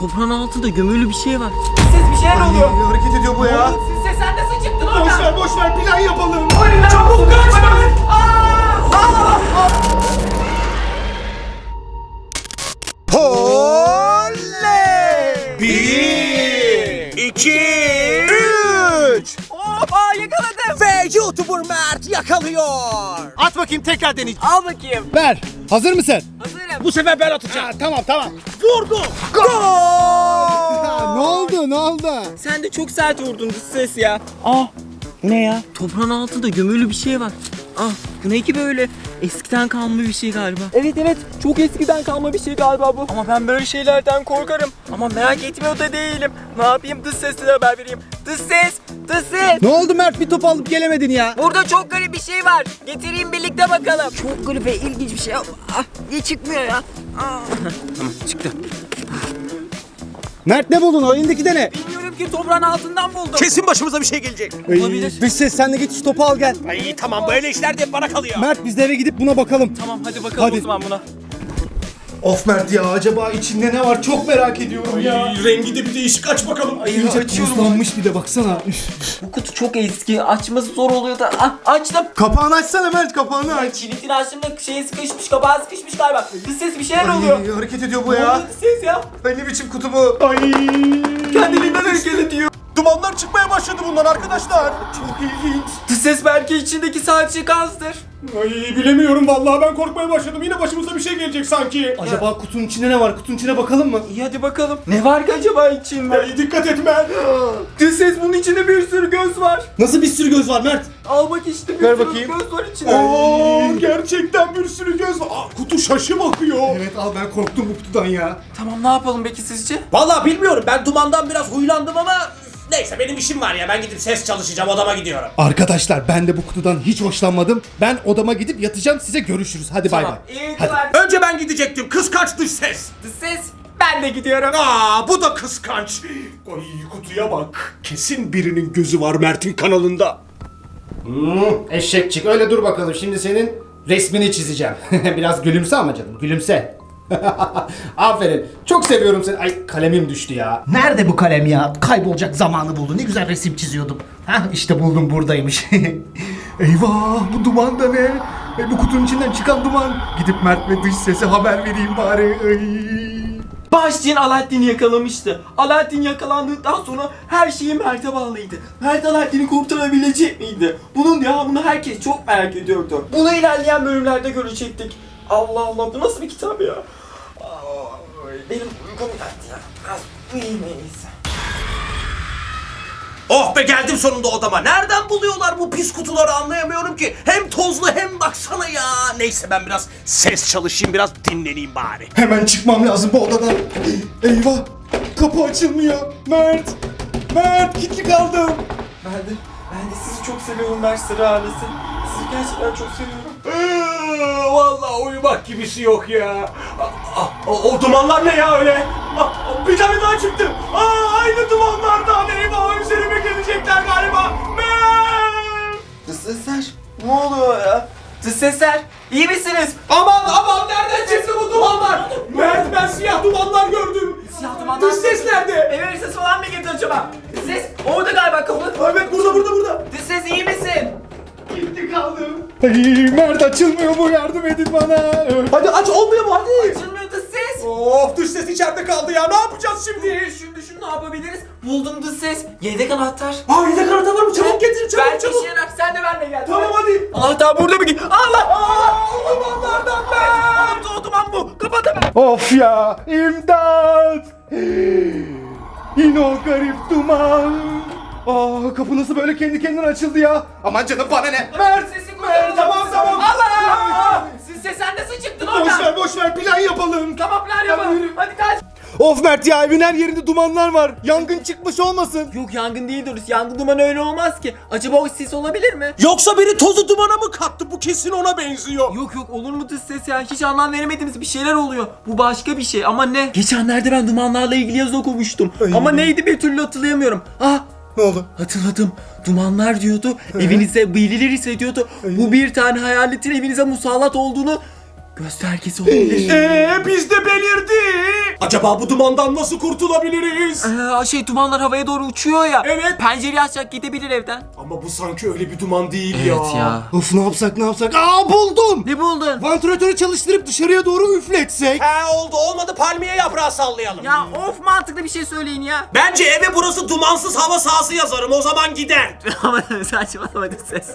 Toprağın altında gömülü bir şey var. Ses bir şeyler oluyor. Ay, hareket ediyor bu ya. Siz ses sen nasıl çıktın Boş oradan? ver boş ver plan yapalım. Çabuk kaç. Oley! Bir, iki, üç. Oha yakaladım. Ve YouTuber Mert yakalıyor. At bakayım tekrar deneyeceğim. Al bakayım. Ver. Hazır mısın? Bu sefer ben atacağım. Ha, tamam tamam. Vurdu. Gol! Ha, ne oldu ne oldu? Sen de çok sert vurdun dış ses ya. Ah ne ya? Toprağın altında gömülü bir şey var. Ah bu ne ki böyle? Eskiden kalma bir şey galiba. Evet evet çok eskiden kalma bir şey galiba bu. Ama ben böyle şeylerden korkarım. Ama merak etmiyor da değilim. Ne yapayım dış sesle haber vereyim. Dış ses, ses. Ne oldu Mert bir top alıp gelemedin ya? Burada çok garip bir şey var. Getireyim birlikte bakalım. Çok garip ve ilginç bir şey. Ah, niye çıkmıyor ya? Ah. Mert ne buldun o elindeki de ne? Bilmiyorum ki toprağın altından buldum. Kesin başımıza bir şey gelecek. Olabilir. Dış ses sen de git şu topu al gel. Ay tamam böyle işler de hep bana kalıyor. Mert biz de eve gidip buna bakalım. Tamam hadi bakalım Hadi. o zaman buna. Of Mert ya acaba içinde ne var çok merak ediyorum ya. Rengi de bir değişik aç bakalım. İyice tuzlanmış bir de baksana. Bu kutu çok eski. Açması zor oluyor da. Ah, açtım. Kapağını açsana Mert kapağını aç. Kilitini açtım da şeye sıkışmış, kabağa sıkışmış galiba. Dış ses bir şeyler oluyor. Ay, hareket ediyor bu Ne ya. oluyor ses ya? Ay ne biçim kutu bu? Ay. Kendiliğinden hareket ediyor. Dumanlar çıkmaya başladı bundan arkadaşlar. Çok ilginç. Dış ses belki içindeki sadece gazdır. Ay bilemiyorum vallahi ben korkmaya başladım. Yine başımıza bir şey gelecek sanki. Acaba kutunun içinde ne var? Kutunun içine bakalım mı? İyi hadi bakalım. Ne var ki acaba içinde? Ay dikkat et Mert. Ses bunun içinde bir sürü göz var. Nasıl bir sürü göz var Mert? Al bak işte bir Ver sürü bakayım. göz var içinde. Oo gerçekten bir sürü göz var. Aa, kutu şaşı bakıyor. Evet al ben korktum bu kutudan ya. Tamam ne yapalım peki sizce? Vallahi bilmiyorum ben dumandan biraz huylandım ama neyse benim işim var ya ben gidip ses çalışacağım odama gidiyorum. Arkadaşlar ben de bu kutudan hiç hoşlanmadım. Ben odama gidip yatacağım size görüşürüz. Hadi bay bay. İyi Hadi. uykular. Önce ben gidecektim kıskanç dış ses. Dış ses ben de gidiyorum. Aa bu da kıskanç. Ay kutuya bak. Kesin birinin gözü var Mert'in kanalında. Eşekçik öyle dur bakalım. Şimdi senin resmini çizeceğim. Biraz gülümse ama canım gülümse. Aferin. Çok seviyorum seni. Ay kalemim düştü ya. Nerede bu kalem ya? Kaybolacak zamanı buldu. Ne güzel resim çiziyordum. Hah işte buldum buradaymış. Eyvah bu duman da ne? E, bu kutunun içinden çıkan duman. Gidip Mert ve dış sese haber vereyim bari. Ay. Başçin Alaaddin'i yakalamıştı. Alaaddin yakalandıktan sonra her şeyi Mert'e bağlıydı. Mert Alaaddin'i kurtarabilecek miydi? Bunun devamını herkes çok merak ediyordu. Bunu ilerleyen bölümlerde görecektik. Allah Allah bu nasıl bir kitap ya? Benim uykum geldi ya. Biraz uyuyayım en iyisi. Oh be geldim sonunda odama. Nereden buluyorlar bu pis kutuları anlayamıyorum ki. Hem tozlu hem baksana ya. Neyse ben biraz ses çalışayım biraz dinleneyim bari. Hemen çıkmam lazım bu odadan. Eyvah kapı açılmıyor. Mert. Mert kilitli kaldım. Ben de, ben de sizi çok seviyorum Mert Sarı ailesi. Sizi gerçekten çok seviyorum. Ee, Vallahi uyumak gibisi yok ya. O, o dumanlar ne ya öyle? Bir tane daha çıktı. Aa, aynı dumanlardan eyvah üzerime gelecekler galiba. Dış sesler ne oluyor ya? Dış sesler iyi misiniz? Aman aman nereden çıktı bu dumanlar? Mert ben siyah dumanlar gördüm. Siyah dumanlar Dış ses nerede? Eve ses falan mı girdi acaba? Dış ses orada galiba kapı. Evet burada burada burada. Dış ses iyi misin? Gitti kaldım. Ay Mert açılmıyor bu yardım edin bana. Hadi aç olmuyor mu hadi? Açılmıyor dış ses. Of dış ses içeride kaldı ya ne yapacağız şimdi? Düşün düşün ne yapabiliriz? Buldum dış ses. Yedek anahtar. Aa yedek anahtar var mı? Çabuk getir çabuk ben çabuk. işe yarar. Sen de benimle gel. Tamam hadi. Anahtar burada mı ki? Allah! Allah! Dumanlardan ben! O duman bu. Kapat hemen. Of ya imdat. Yine o garip duman. Aa kapı nasıl böyle kendi kendine açıldı ya? Aman canım bana ne? Mert sesi kurtarın. tamam, tamam. Allah! Siz ses sen nasıl çıktın Boş oradan? ver boş ver plan yapalım. Tamam plan yapalım. Hadi kaç. Of Mert ya evin her yerinde dumanlar var. Yangın çıkmış olmasın. Yok yangın değil Doris. Yangın dumanı öyle olmaz ki. Acaba o sis olabilir mi? Yoksa biri tozu dumana mı kattı? Bu kesin ona benziyor. Yok yok olur mu dış ses ya? Hiç anlam veremediğimiz bir şeyler oluyor. Bu başka bir şey ama ne? Geçenlerde ben dumanlarla ilgili yazı okumuştum. Ama neydi bir türlü hatırlayamıyorum. Ah Ne oldu? Hatırladım. Dumanlar diyordu. Evinize birileri hissediyordu. Bu bir tane hayaletin evinize musallat olduğunu Göstergesi olabilir. Eee biz de belirdi. Acaba bu dumandan nasıl kurtulabiliriz? Ee, şey dumanlar havaya doğru uçuyor ya. Evet. Pencereyi açacak gidebilir evden. Ama bu sanki öyle bir duman değil ya. Of ne yapsak ne yapsak? Aa buldum. Ne buldun? Vantilatörü çalıştırıp dışarıya doğru üfletsek. He oldu olmadı palmiye yaprağı sallayalım. Ya of mantıklı bir şey söyleyin ya. Bence eve burası dumansız hava sahası yazarım o zaman gider. Ama saçmalama ses.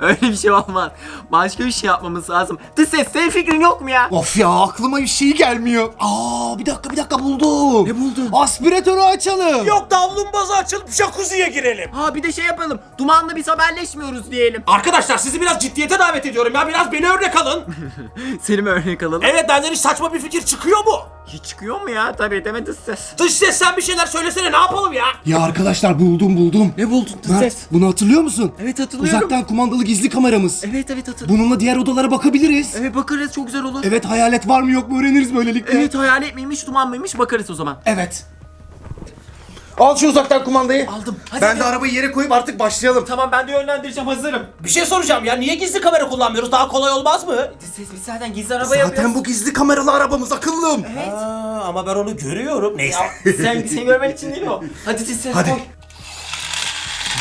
Öyle bir şey olmaz. Başka bir şey yapmamız lazım. Ses senin fikrin yok mu ya? Of ya aklıma bir şey gelmiyor. Aa bir dakika bir dakika buldum. Ne buldun? Aspiratörü açalım. Yok davlumbazı açılıp jacuzziye girelim. Ha bir de şey yapalım. Dumanla biz haberleşmiyoruz diyelim. Arkadaşlar sizi biraz ciddiyete davet ediyorum ya biraz beni örnek alın. Seni mi örnek alalım? Evet benden hiç saçma bir fikir çıkıyor mu? Hiç çıkıyor mu ya? Tabii deme dış ses. Dış ses sen bir şeyler söylesene ne yapalım ya? Ya arkadaşlar buldum buldum. Ne buldun dış Mert, ses? bunu hatırlıyor musun? Evet hatırlıyorum. Uzaktan kumandalı gizli kameramız. Evet evet hatırlıyorum. Bununla diğer odalara bakabiliriz. Evet bakarız çok güzel olur. Evet hayalet var mı yok mu öğreniriz böylelikle. Evet hayalet miymiş duman mıymış bakarız o zaman. Evet. Al şu uzaktan kumandayı. Aldım. Hadi Ben de arabayı yere koyup artık başlayalım. Tamam ben de yönlendireceğim hazırım. Bir şey soracağım ya niye gizli kamera kullanmıyoruz daha kolay olmaz mı? Dış ses biz zaten gizli araba yapıyoruz. Zaten bu gizli kameralı arabamız akıllım. Aa, ama ben onu görüyorum. Neyse. Sen, seni görmen için değil o. Hadi dış ses Hadi. koy.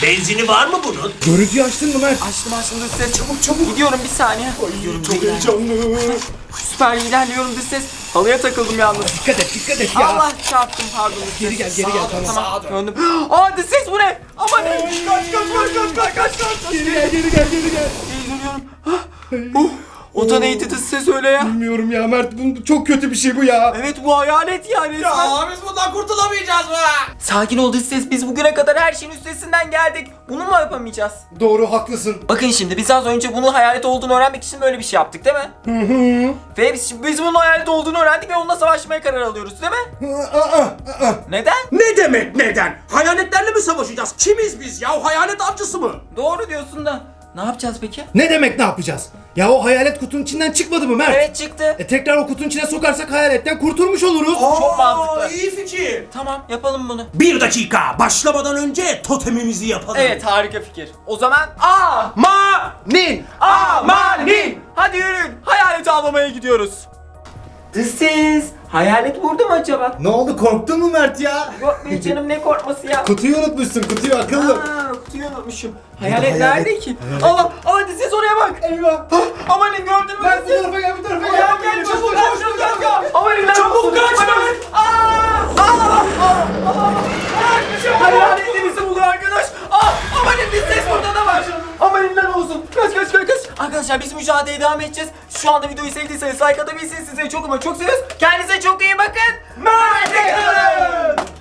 Benzini var mı bunun? Görüntüyü açtın mı Mert? Açtım açtım dış ses çabuk çabuk. Gidiyorum bir saniye. Gidiyorum, Çok heyecanlı. Süper ilerliyorum dış ses. Halıya takıldım yalnız. Dikkat et dikkat et ya. Allah çarptım pardon. Geri gel geri gel tamam. Tamam döndüm. Aa dış ses bu ne? Aman ne? Kaç kaç kaç kaç kaç kaç kaç. Geri gel geri gel geri gel. İyi dönüyorum. Uh. O da neydi dış ses öyle ya? Bilmiyorum ya Mert bu çok kötü bir şey bu ya. Evet bu hayalet yani resmen. biz bundan kurtulamayacağız mı? Sakin ol ses biz bugüne kadar her şeyin üstesinden geldik. Bunu mu yapamayacağız? Doğru haklısın. Bakın şimdi biz az önce bunun hayalet olduğunu öğrenmek için böyle bir şey yaptık değil mi? Hı hı. Ve biz, biz bunun hayalet olduğunu öğrendik ve onunla savaşmaya karar alıyoruz değil mi? Aa, aa. Neden? Ne demek neden? Hayaletlerle mi savaşacağız? Kimiz biz ya? Hayalet avcısı mı? Doğru diyorsun da. Ne yapacağız peki? Ne demek ne yapacağız? Ya o hayalet kutunun içinden çıkmadı mı Mert? Evet çıktı. E tekrar o kutunun içine sokarsak hayaletten kurtulmuş oluruz. Çok mantıklı. iyi fikir. Tamam yapalım bunu. Bir dakika. Başlamadan önce totemimizi yapalım. Evet harika fikir. O zaman A Ma. Nin. Amanin. Hadi yürüyün. Hayalet avlamaya gidiyoruz. Siz hayalet burada mı acaba? Ne oldu korktun mu Mert ya? Yok be canım ne korkması ya. Kutuyu unutmuşsun kutuyu akıllım. Aa, kutuyu unutmuşum. Hayalet hayalet. nerede ki? Allah Allah siz oraya bak. Eyvah. Amanin gördün mü? Mert bu tarafa gel bu tarafa gel. Gel gel çabuk kaç çabuk kaç. Amanin nerede? Çabuk kaç. Aa! Aa! Aa! Aa! Hayalet birisi buluyor arkadaş. Aa! Amanin bir ses burada da var. Amaninler olsun. Kaç kaç kaç kaç. Arkadaşlar biz mücadeleye devam edeceğiz. Şu anda videoyu sevdiyseniz like atabilirsiniz. Size çok ama çok seviyoruz. Kendinize çok iyi bakın. Merhaba.